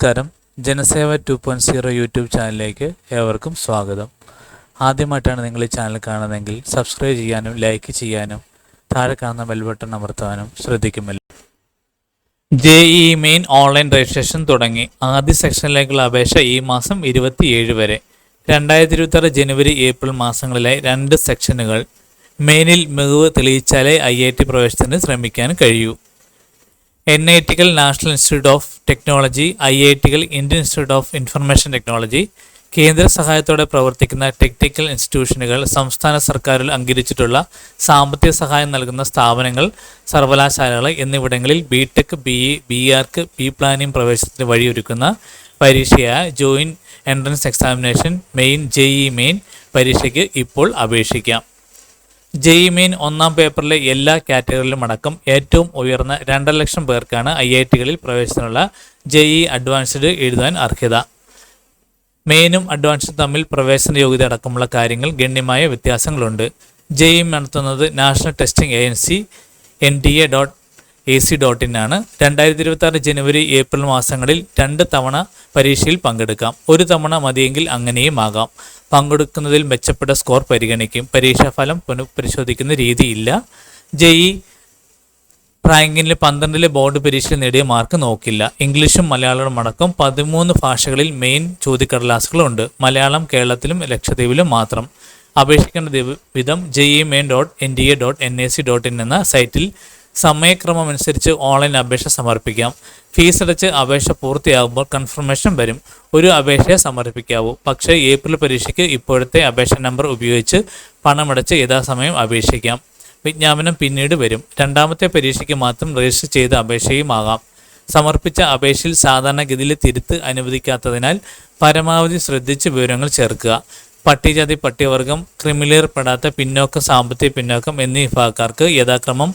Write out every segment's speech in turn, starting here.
നമസ്കാരം. Janaseva two point zero YouTube ചാനലിലേക്ക് ഏവർക്കും സ്വാഗതം. ആദ്യമായിട്ടാണ് നിങ്ങൾ ഈ ചാനൽ കാണുന്നതെങ്കിൽ സബ്സ്ക്രൈബ് ചെയ്യാനും ലൈക്ക് ചെയ്യാനും താഴെ കാണുന്ന ബെൽ ബട്ടൺ അമർത്താനും ശ്രദ്ധിക്കുമല്ലോ. J E main online registration തുടങ്ങി. ആദ്യ സെക്ഷനിലേക്കുള്ള അപേക്ഷ ഈ മാസം ഇരുപത്തിയേഴ് വരെ. രണ്ടായിരത്തി ഇരുപത്തി ജനുവരി ഏപ്രിൽ മാസങ്ങളിലായി രണ്ട് സെക്ഷനുകൾ. മെയിനിൽ മികവ് തെളിയിച്ചാലേ ഐ ഐ ടി പ്രവേശനത്തിന് ശ്രമിക്കാൻ കഴിയൂ. N I ടികൾ national institute of technology I I ടികൾ Indian institute of information technology കേന്ദ്ര സഹായത്തോടെ പ്രവർത്തിക്കുന്ന ടെക്നിക്കൽ ഇൻസ്റ്റിറ്റ്യൂഷനുകൾ സംസ്ഥാന സർക്കാരിൽ അംഗീകരിച്ചിട്ടുള്ള സാമ്പത്തിക സഹായം നൽകുന്ന സ്ഥാപനങ്ങൾ സർവകലാശാലകൾ എന്നിവിടങ്ങളിൽ B tech B E B arch B planning പ്രവേശനത്തിന് വഴിയൊരുക്കുന്ന പരീക്ഷയായ joint entrance examination main J E main പരീക്ഷയ്ക്ക് ഇപ്പോൾ അപേക്ഷിക്കാം. ജെഇ മീൻ ഒന്നാം പേപ്പറിലെ എല്ലാ കാറ്റഗറിയിലും അടക്കം ഏറ്റവും ഉയർന്ന രണ്ടര ലക്ഷം പേർക്കാണ് ഐ ഐ ടികളിൽ പ്രവേശനമുള്ള ജെഇ അഡ്വാൻസ്ഡ് എഴുതാൻ അർഹത. മെയിനും അഡ്വാൻസും തമ്മിൽ പ്രവേശന യോഗ്യത അടക്കമുള്ള കാര്യങ്ങൾ ഗണ്യമായ വ്യത്യാസങ്ങളുണ്ട്. ജെഇ നടത്തുന്നത് national testing agency N D A dot A C dot in ആണ്. രണ്ടായിരത്തി ഇരുപത്തി ആറ് ജനുവരി ഏപ്രിൽ മാസങ്ങളിൽ രണ്ട് തവണ പരീക്ഷയിൽ പങ്കെടുക്കാം. ഒരു തവണ മതിയെങ്കിൽ അങ്ങനെയും ആകാം. പങ്കെടുക്കുന്നതിൽ മെച്ചപ്പെട്ട സ്കോർ പരിഗണിക്കും. പരീക്ഷാഫലം പുനഃപരിശോധിക്കുന്ന രീതിയില്ല. ജെഇ റാങ്കിങ്ങിൽ പന്ത്രണ്ടിലെ ബോർഡ് പരീക്ഷയിൽ നേടിയ മാർക്ക് നോക്കില്ല. ഇംഗ്ലീഷും മലയാളവും അടക്കം പതിമൂന്ന് ഭാഷകളിൽ മെയിൻ ചോദ്യക്കടലാസുകളുണ്ട്. മലയാളം കേരളത്തിലും ലക്ഷദ്വീപിലും മാത്രം. അപേക്ഷിക്കേണ്ട വിധം JEE main dot N D A dot N A C dot in എന്ന സൈറ്റിൽ സമയക്രമം അനുസരിച്ച് ഓൺലൈൻ അപേക്ഷ സമർപ്പിക്കാം. ഫീസ് അടച്ച് അപേക്ഷ പൂർത്തിയാകുമ്പോൾ കൺഫർമേഷൻ വരും. ഒരു അപേക്ഷയെ സമർപ്പിക്കാവൂ. പക്ഷേ ഏപ്രിൽ പരീക്ഷയ്ക്ക് ഇപ്പോഴത്തെ അപേക്ഷ നമ്പർ ഉപയോഗിച്ച് പണമടച്ച് യഥാസമയം അപേക്ഷിക്കാം. വിജ്ഞാപനം പിന്നീട് വരും. രണ്ടാമത്തെ പരീക്ഷയ്ക്ക് മാത്രം രജിസ്റ്റർ ചെയ്ത അപേക്ഷയുമാകാം സമർപ്പിച്ച അപേക്ഷയിൽ സാധാരണഗതിയിൽ തിരുത്ത് അനുവദിക്കാത്തതിനാൽ പരമാവധി ശ്രദ്ധിച്ച് വിവരങ്ങൾ ചേർക്കുക. പട്ടികജാതി പട്ടികവർഗം ക്രിമിലേർപ്പെടാത്ത പെടാത്ത പിന്നോക്ക സാമ്പത്തിക പിന്നോക്കം എന്നീ വിഭാഗക്കാർക്ക് യഥാക്രമം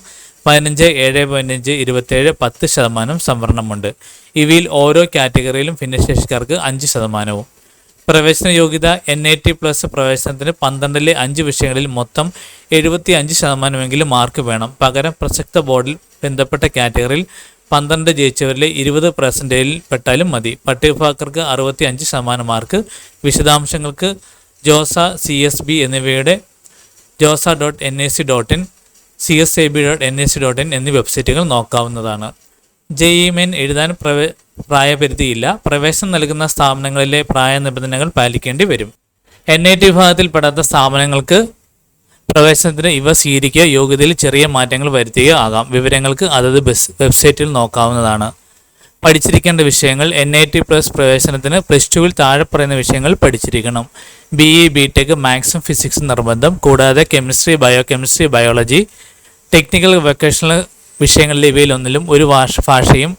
പതിനഞ്ച് ഏഴ് പതിനഞ്ച് ഇരുപത്തേഴ് പത്ത് ശതമാനം സംവരണമുണ്ട്. ഇവയിൽ ഓരോ കാറ്റഗറിയിലും ഭിന്നശേഷിക്കാർക്ക് അഞ്ച് ശതമാനവും. പ്രവേശന യോഗ്യത എൻ ഐ ടി പ്ലസ് പ്രവേശനത്തിന് പന്ത്രണ്ടിലെ അഞ്ച് വിഷയങ്ങളിൽ മൊത്തം എഴുപത്തി അഞ്ച് ശതമാനമെങ്കിലും മാർക്ക് വേണം. പകരം പ്രസക്ത ബോർഡിൽ ബന്ധപ്പെട്ട കാറ്റഗറിയിൽ പന്ത്രണ്ട് ജയിച്ചവരിലെ ഇരുപത് പെർസെന്റേജിൽ പെട്ടാലും മതി. പട്ടികഭാക്കർക്ക് അറുപത്തി അഞ്ച് ശതമാനം മാർക്ക് വിശദാംശങ്ങൾക്ക് ജോസ സി എസ് ബി എന്നിവയുടെ JoSAA dot N A C dot in C S I B dot N S dot in എന്നീ വെബ്സൈറ്റുകൾ നോക്കാവുന്നതാണ്. ജെ ഇ മെൻ എഴുതാൻ പ്രവേ പ്രായപരിധിയില്ല. പ്രവേശനം നൽകുന്ന സ്ഥാപനങ്ങളിലെ പ്രായ നിബന്ധനകൾ പാലിക്കേണ്ടി വരും. എൻ ഐ ടി വിഭാഗത്തിൽപ്പെടാത്ത സ്ഥാപനങ്ങൾക്ക് പ്രവേശനത്തിന് ഇവ സ്വീകരിക്കുക യോഗ്യതയിൽ ചെറിയ മാറ്റങ്ങൾ വരുത്തുകയോ ആകാം. വിവരങ്ങൾക്ക് അതത് ബെസ് വെബ്സൈറ്റിൽ നോക്കാവുന്നതാണ്. പഠിച്ചിരിക്കേണ്ട വിഷയങ്ങൾ എൻ ഐ ടി പ്ലസ് പ്രവേശനത്തിന് പ്ലസ് ടുവിൽ താഴെ പറയുന്ന വിഷയങ്ങൾ പഠിച്ചിരിക്കണം. ബി ഇ ബി ടെക് മാത്സും ഫിസിക്സും നിർബന്ധം. കൂടാതെ chemistry bio chemistry biology technical vocational വിഷയങ്ങളിലെ ഇവയിലൊന്നിലും ഒരു ഭാഷ ഭാഷയും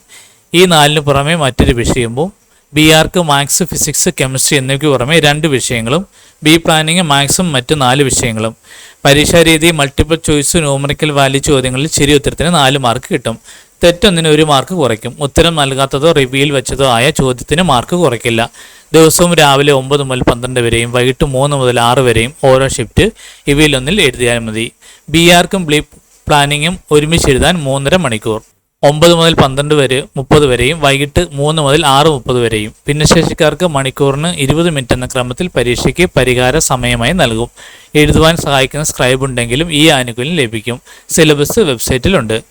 ഈ നാലിന് പുറമെ മറ്റൊരു വിഷയവും B arch maths physics chemistry എന്നിവയ്ക്ക് പുറമെ രണ്ട് വിഷയങ്ങളും ബി പ്ലാനിങ് മാത്സും മറ്റ് നാല് വിഷയങ്ങളും. പരീക്ഷാ രീതി മൾട്ടിപ്പിൾ ചോയ്സ് ന്യൂമറിക്കൽ വാല്യൂ ചോദ്യങ്ങളിൽ ശരി ഉത്തരത്തിന് നാല് മാർക്ക് കിട്ടും. തെറ്റൊന്നിന് ഒരു മാർക്ക് കുറയ്ക്കും. ഉത്തരം നൽകാത്തതോ റിവ്യൂയിൽ വെച്ചതോ ആയ ചോദ്യത്തിന് മാർക്ക് കുറയ്ക്കില്ല. ദിവസവും രാവിലെ ഒമ്പത് മുതൽ പന്ത്രണ്ട് വരെയും വൈകിട്ട് മൂന്ന് മുതൽ ആറ് വരെയും ഓരോ ഷിഫ്റ്റ് ഇവയിലൊന്നിൽ എഴുതിയാൽ മതി. ബി ആർക്കും ബ്ലീ പ്ലാനിങ്ങും ഒരുമിച്ച് എഴുതാൻ മൂന്നര മണിക്കൂർ. ഒമ്പത് മുതൽ പന്ത്രണ്ട് വരെ മുപ്പത് വരെയും വൈകിട്ട് മൂന്ന് മുതൽ ആറ് മുപ്പത് വരെയും. ഭിന്നശേഷിക്കാർക്ക് മണിക്കൂറിന് ഇരുപത് മിനിറ്റ് എന്ന ക്രമത്തിൽ പരീക്ഷയ്ക്ക് പരിഹാര സമയമായി നൽകും. എഴുതുവാൻ സഹായിക്കുന്ന സ്ക്രൈബ് ഉണ്ടെങ്കിലും ഈ ആനുകൂല്യം ലഭിക്കും. സിലബസ് വെബ്സൈറ്റിലുണ്ട്.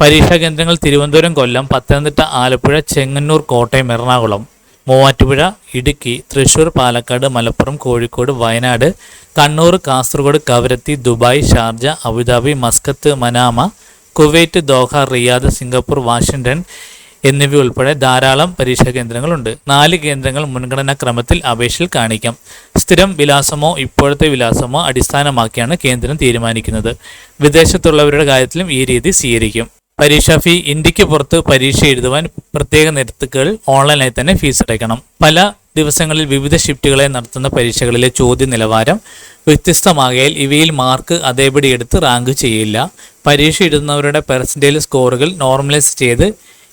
പരീക്ഷാ കേന്ദ്രങ്ങൾ Thiruvananthapuram Kollam Pathanamthitta Alappuzha Chengannur Kottayam Ernakulam. Muvattupuzha Idukki Thrissur Palakkad Malappuram Kozhikode Wayanad Kannur Kasaragod Kavaratti Dubai Sharjah Abu Dhabi Muscat Manama Kuwait Doha Riyadh Singapore Washington എന്നിവ ഉൾപ്പെടെ ധാരാളം പരീക്ഷാ കേന്ദ്രങ്ങളുണ്ട്. നാല് കേന്ദ്രങ്ങൾ മുൻഗണനാ ക്രമത്തിൽ അപേക്ഷയിൽ കാണിക്കാം. സ്ഥിരം വിലാസമോ ഇപ്പോഴത്തെ വിലാസമോ അടിസ്ഥാനമാക്കിയാണ് കേന്ദ്രം തീരുമാനിക്കുന്നത്. വിദേശത്തുള്ളവരുടെ കാര്യത്തിലും ഈ രീതി സ്വീകരിക്കും. പരീക്ഷാ ഫീ ഇന്ത്യയ്ക്ക് പുറത്ത് പരീക്ഷ എഴുതുവാൻ പ്രത്യേക നിരത്തുകൾ ഓൺലൈനായി തന്നെ ഫീസ് അടയ്ക്കണം. പല ദിവസങ്ങളിൽ വിവിധ ഷിഫ്റ്റുകളെ നടത്തുന്ന പരീക്ഷകളിലെ ചോദ്യ നിലവാരം വ്യത്യസ്തമാകയാൽ ഇവയിൽ മാർക്ക് അതേപടി എടുത്ത് റാങ്ക് ചെയ്യില്ല. പരീക്ഷ എഴുതുന്നവരുടെ പെർസെന്റേജ് സ്കോറുകൾ നോർമലൈസ് ചെയ്ത്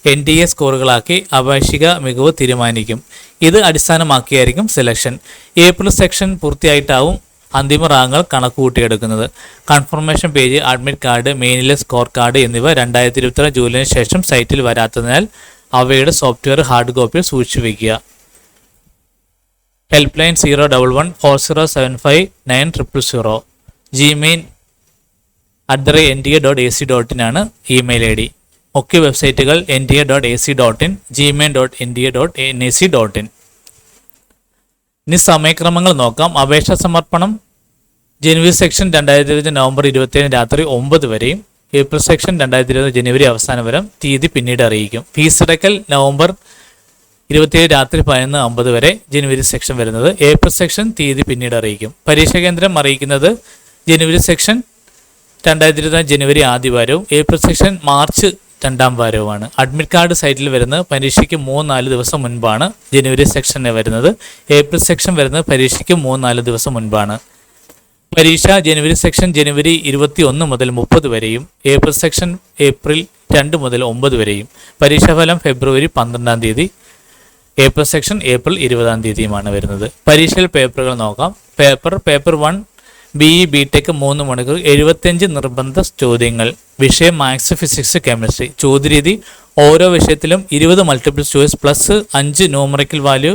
എൻ ഡി എ സ്കോറുകളാക്കി അപേക്ഷിക മികവ് തീരുമാനിക്കും. ഇത് അടിസ്ഥാനമാക്കിയായിരിക്കും സെലക്ഷൻ. ഏപ്രിൽ സെക്ഷൻ പൂർത്തിയായിട്ടാവും അന്തിമ റാങ്കുകൾ കണക്ക് കൂട്ടിയെടുക്കുന്നത്. കൺഫർമേഷൻ പേജ് അഡ്മിറ്റ് കാർഡ് മെയിനിലെ സ്കോർ കാർഡ് എന്നിവ രണ്ടായിരത്തി ഇരുപത്തിരണ്ട് ജൂലൈന് ശേഷം സൈറ്റിൽ വരാത്തതിനാൽ അവയുടെ സോഫ്റ്റ്വെയർ ഹാർഡ് കോപ്പി സൂക്ഷിച്ചു വയ്ക്കുക help line zero double one four zero seven five nine triple zero. Gmail at the rate N T A dot A C dot in ആണ് ഇമെയിൽ ഐ ഡി. മുഖ്യ വെബ്സൈറ്റുകൾ N T A dot A C dot in Gmail dot N T A dot N A C dot in. ഇനി സമയക്രമങ്ങൾ നോക്കാം. അപേക്ഷ സമർപ്പണം ജനുവരി section രണ്ടായിരത്തി ഇരുപത് നവംബർ ഇരുപത്തിയേഴ് രാത്രി ഒമ്പത് വരെയും ഏപ്രിൽ സെക്ഷൻ രണ്ടായിരത്തി ഇരുപത് ജനുവരി അവസാനം വരെ തീയതി പിന്നീട് അറിയിക്കും. ഫീസ് അടക്കൽ നവംബർ ഇരുപത്തിയേഴ് രാത്രി പതിനൊന്ന് അമ്പത് വരെ ജനുവരി സെക്ഷൻ വരുന്നത് ഏപ്രിൽ സെക്ഷൻ തീയതി പിന്നീട് അറിയിക്കും. പരീക്ഷാ കേന്ദ്രം അറിയിക്കുന്നത് ജനുവരി സെക്ഷൻ രണ്ടായിരത്തി ഇരുപത്തി ജനുവരി ആദ്യവാരവും ഏപ്രിൽ സെക്ഷൻ മാർച്ച് രണ്ടാം വാരവുമാണ്. അഡ്മിറ്റ് കാർഡ് സൈറ്റിൽ വരുന്നത് പരീക്ഷയ്ക്ക് മൂന്ന് നാല് ദിവസം മുൻപാണ് ജനുവരി സെക്ഷന് വരുന്നത്. ഏപ്രിൽ സെക്ഷൻ വരുന്നത് പരീക്ഷയ്ക്ക് മൂന്ന് നാല് ദിവസം മുൻപാണ്. പരീക്ഷ ജനുവരി സെക്ഷൻ ജനുവരി ഇരുപത്തി ഒന്ന് മുതൽ മുപ്പത് വരെയും ഏപ്രിൽ സെക്ഷൻ ഏപ്രിൽ രണ്ട് മുതൽ ഒമ്പത് വരെയും. പരീക്ഷാഫലം ഫെബ്രുവരി പന്ത്രണ്ടാം തീയതി ഏപ്രിൽ സെക്ഷൻ ഏപ്രിൽ ഇരുപതാം തീയതിയുമാണ് വരുന്നത്. പരീക്ഷയിൽ പേപ്പറുകൾ നോക്കാം. Paper paper one B E B tech മൂന്ന് മണിക്കൂർ എഴുപത്തിയഞ്ച് നിർബന്ധ ചോദ്യങ്ങൾ വിഷയം മാത്സ് ഫിസിക്സ് കെമിസ്ട്രി ചോദ്യരീതി ഓരോ വിഷയത്തിലും ഇരുപത് മൾട്ടിപ്പിൾ ചോയ്സ് പ്ലസ് അഞ്ച് ന്യൂമറിക്കൽ വാല്യൂ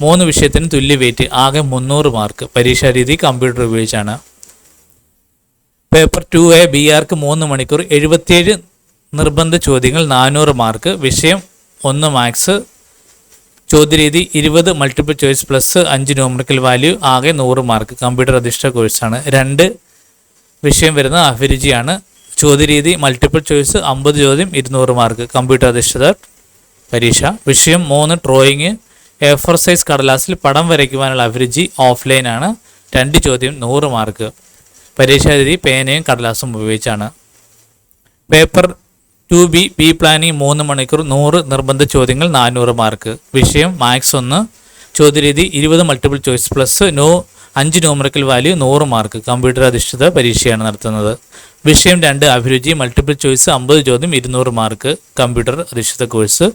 മൂന്ന് വിഷയത്തിന് തുല്യ വെയിറ്റ് ആകെ മുന്നൂറ് മാർക്ക് പരീക്ഷാ രീതി കമ്പ്യൂട്ടർ ഉപയോഗിച്ചാണ്. Paper two A B arch മൂന്ന് മണിക്കൂർ എഴുപത്തിയേഴ് നിർബന്ധ ചോദ്യങ്ങൾ നാനൂറ് മാർക്ക് വിഷയം ഒന്ന് മാത്സ് ചോദ്യരീതി ഇരുപത് മൾട്ടിപ്പിൾ ചോയ്സ് പ്ലസ് അഞ്ച് ന്യൂമറിക്കൽ വാല്യൂ ആകെ നൂറ് മാർക്ക് കമ്പ്യൂട്ടർ അധിഷ്ഠിത കോഴ്സാണ് രണ്ട് വിഷയം വരുന്ന അഭിരുചിയാണ്. ചോദ്യരീതി മൾട്ടിപ്പിൾ ചോയ്സ് അമ്പത് ചോദ്യം ഇരുന്നൂറ് മാർക്ക് കമ്പ്യൂട്ടർ അധിഷ്ഠിത പരീക്ഷ. വിഷയം മൂന്ന് ഡ്രോയിങ് എ ഫോർ സൈസ് കടലാസിൽ പടം വരയ്ക്കുവാനുള്ള അഭിരുചി ഓഫ്ലൈൻ ആണ്. രണ്ട് ചോദ്യം നൂറ് മാർക്ക് പരീക്ഷാ രീതി പേനയും കടലാസും ഉപയോഗിച്ചാണ്. Paper two B B planning മൂന്ന് മണിക്കൂർ നൂറ് നിർബന്ധ ചോദ്യങ്ങൾ നാനൂറ് മാർക്ക്. വിഷയം മാത്സ് ഒന്ന്. ചോദ്യരീതി ഇരുപത് മൾട്ടിപ്പിൾ ചോയ്സ് പ്ലസ് നോ അഞ്ച് ന്യൂമറിക്കൽ വാല്യൂ നൂറ് മാർക്ക്. കമ്പ്യൂട്ടർ അധിഷ്ഠിത പരീക്ഷയാണ് നടത്തുന്നത്. വിഷയം രണ്ട് അഭിരുചി മൾട്ടിപ്പിൾ ചോയ്സ് അമ്പത് ചോദ്യം ഇരുന്നൂറ് മാർക്ക്. കമ്പ്യൂട്ടർ അധിഷ്ഠിത കോഴ്സ്.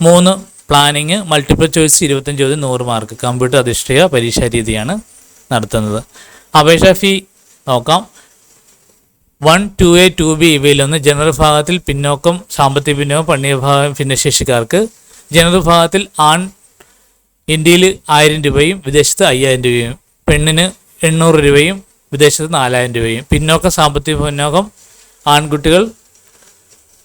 മൂന്ന് പ്ലാനിങ് മൾട്ടിപ്പിൾ ചോയ്സ് ഇരുപത്തഞ്ച് ചോദ്യം നൂറ് മാർക്ക്. കമ്പ്യൂട്ടർ അധിഷ്ഠിത പരീക്ഷാ രീതിയാണ് നടത്തുന്നത്. അപേക്ഷാ ഫീ നോക്കാം. One two A two B ഇവയിലൊന്ന് general വിഭാഗത്തിൽ പിന്നോക്കം സാമ്പത്തിക പിന്നോക്കം പണ്ഡിയ വിഭാഗം ഭിന്നശേഷിക്കാർക്ക് ജനറൽ വിഭാഗത്തിൽ ആൺ ഇന്ത്യയിൽ ആയിരം രൂപയും വിദേശത്ത് അയ്യായിരം രൂപയും പെണ്ണിന് എണ്ണൂറ് രൂപയും വിദേശത്ത് നാലായിരം രൂപയും. പിന്നോക്ക സാമ്പത്തിക പിന്നോക്കം ആൺകുട്ടികൾ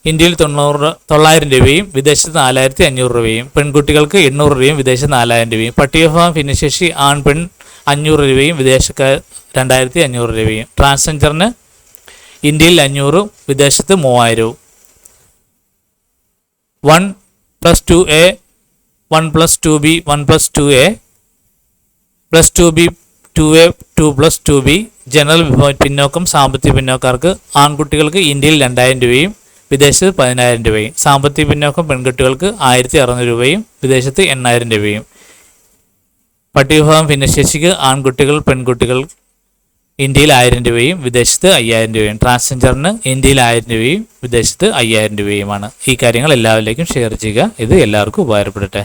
ഇന്ത്യയിൽ തൊണ്ണൂറ് തൊള്ളായിരം രൂപയും വിദേശത്ത് നാലായിരത്തി അഞ്ഞൂറ് രൂപയും പെൺകുട്ടികൾക്ക് എണ്ണൂറ് രൂപയും വിദേശത്ത് നാലായിരം രൂപയും. പട്ടികഭാഗം ഭിന്നശേഷി ആൺ പെൺ അഞ്ഞൂറ് രൂപയും വിദേശക്കാർ രണ്ടായിരത്തി അഞ്ഞൂറ് രൂപയും. ട്രാൻസ്ജെൻഡറിന് ഇന്ത്യയിൽ അഞ്ഞൂറും വിദേശത്ത് മൂവായിരവും one plus two A one plus two B one plus two A plus two B two A two plus two B general പിന്നോക്കം സാമ്പത്തിക പിന്നോക്കാർക്ക് ആൺകുട്ടികൾക്ക് ഇന്ത്യയിൽ രണ്ടായിരം രൂപയും വിദേശത്ത് പതിനായിരം രൂപയും. സാമ്പത്തിക പിന്നോക്കം പെൺകുട്ടികൾക്ക് ആയിരത്തി അറുന്നൂറ് രൂപയും വിദേശത്ത് എണ്ണായിരം രൂപയും. പട്ടികവിഭാഗം ഭിന്നശേഷിക്ക് ആൺകുട്ടികൾ പെൺകുട്ടികൾ ഇന്ത്യയിൽ ആയിരം രൂപയും വിദേശത്ത് അയ്യായിരം രൂപയും. ട്രാൻസ്ജെൻഡറിന് ഇന്ത്യയിൽ ആയിരം രൂപയും വിദേശത്ത് അയ്യായിരം രൂപയുമാണ്. ഈ കാര്യങ്ങൾ എല്ലാവരിലേക്കും ഷെയർ ചെയ്യുക. ഇത് എല്ലാവർക്കും ഉപകാരപ്പെടട്ടെ.